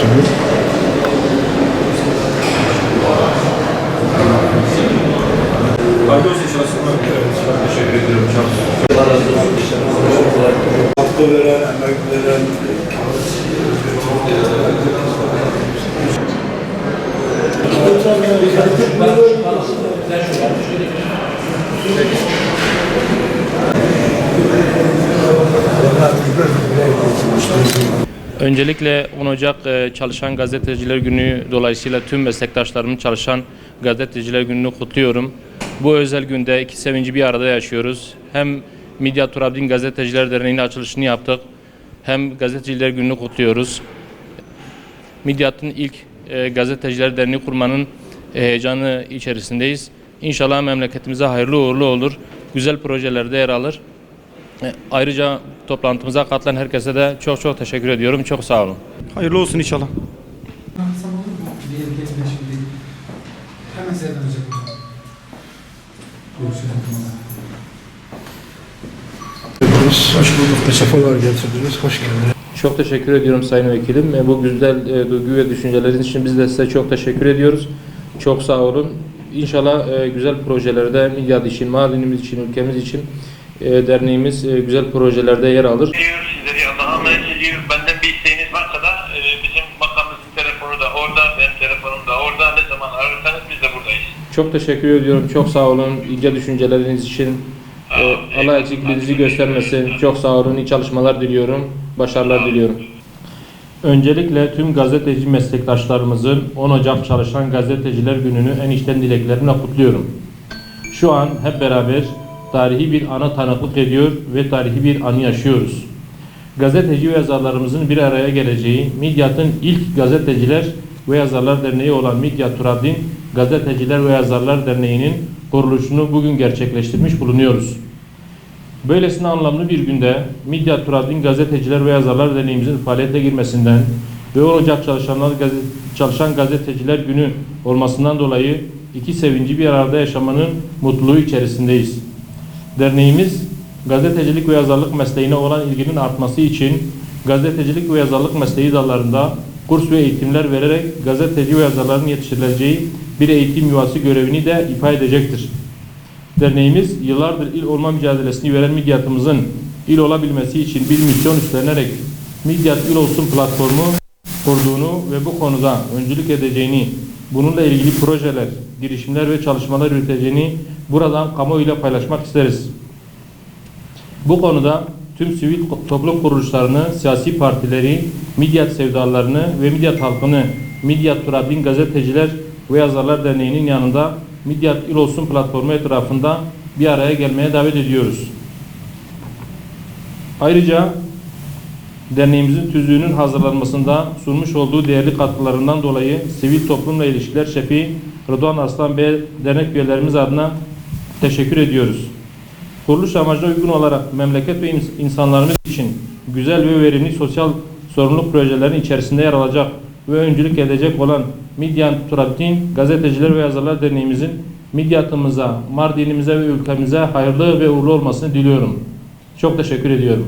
Hayırlı olsun çalışma. Teşekkür ediyorum. Hakkı veren, emek veren, Öncelikle 10 Ocak e, Çalışan Gazeteciler Günü dolayısıyla tüm meslektaşlarımın çalışan gazeteciler gününü kutluyorum. Bu özel günde iki sevinci bir arada yaşıyoruz. Hem Midyat Turabdin Gazeteciler Derneği'nin açılışını yaptık. Hem Gazeteciler Günü'nü kutluyoruz. Midyat'ın ilk e, Gazeteciler Derneği kurmanın e, heyecanı içerisindeyiz. İnşallah memleketimize hayırlı uğurlu olur. Güzel projelerde yer alır. E, Ayrıca toplantımıza katılan herkese de çok çok teşekkür ediyorum. Çok sağ olun. Hayırlı olsun inşallah. Anlatsam olur mu? Diğer geçme şimdi. Hemen size dönecek hocam. Görüşürüz. Hepiniz hoş bulduk. Sefalar getirdiniz. Hoş geldiniz. Çok teşekkür ediyorum Sayın Vekilim. E, Bu güzel e, duygu ve düşünceleriniz için biz de size çok teşekkür ediyoruz. Çok sağ olun. İnşallah e, güzel projelerde Midyat için, Mardinimiz için, ülkemiz için e, derneğimiz e, güzel projelerde yer alır. Diyor sizleri Allah'a emanet ediyorum. Benden bir isteğiniz varsa da e, bizim makamımızın telefonu da orada, benim telefonum da orada. Ne zaman ararsanız biz de buradayız. Çok teşekkür ediyorum. Çok sağ olun. İnce düşünceleriniz için. E, Allah eksikliğinizi göstermesin. Çok sağ olun. İyi çalışmalar diliyorum. Başarılar diliyorum. Öncelikle tüm gazeteci meslektaşlarımızın 10 Ocak Çalışan Gazeteciler Günü'nü en içten dileklerimle kutluyorum. Şu an hep beraber tarihi bir ana tanıklık ediyor ve tarihi bir anı yaşıyoruz. Gazeteci ve yazarlarımızın bir araya geleceği Midyat'ın ilk gazeteciler ve yazarlar derneği olan Midyat Turabdin Gazeteciler ve Yazarlar Derneği'nin kuruluşunu bugün gerçekleştirmiş bulunuyoruz. Böylesine anlamlı bir günde Midyat Turabdin Gazeteciler ve Yazarlar Derneğimizin faaliyete girmesinden ve 10 Ocak Çalışanlar Gazet Çalışan Gazeteciler Günü olmasından dolayı iki sevinci bir arada yaşamanın mutluluğu içerisindeyiz. Derneğimiz gazetecilik ve yazarlık mesleğine olan ilginin artması için gazetecilik ve yazarlık mesleği dallarında kurs ve eğitimler vererek gazeteci ve yazarların yetiştirileceği bir eğitim yuvası görevini de ifa edecektir. Derneğimiz yıllardır il olma mücadelesini veren Midyat'ımızın il olabilmesi için bir misyon üstlenerek Midyat İl Olsun platformu kurduğunu ve bu konuda öncülük edeceğini, bununla ilgili projeler, girişimler ve çalışmalar yürüteceğini buradan kamuoyuyla paylaşmak isteriz. Bu konuda tüm sivil toplum kuruluşlarını, siyasi partileri, Midyat sevdalarını ve Midyat halkını Midyat Turabin Gazeteciler ve Yazarlar Derneği'nin yanında Midyat İl Olsun platformu etrafında bir araya gelmeye davet ediyoruz. Ayrıca derneğimizin tüzüğünün hazırlanmasında sunmuş olduğu değerli katkılarından dolayı Sivil Toplumla İlişkiler Şefi Rıdvan Arslan Bey dernek üyelerimiz adına teşekkür ediyoruz. Kuruluş amacına uygun olarak memleket ve ins- insanlarımız için güzel ve verimli sosyal sorumluluk projelerinin içerisinde yer alacak ve öncülük edecek olan Midyan Turabdin Gazeteciler ve Yazarlar Derneğimizin Midyat'ımıza, Mardin'imize ve ülkemize hayırlı ve uğurlu olmasını diliyorum. Çok teşekkür ediyorum.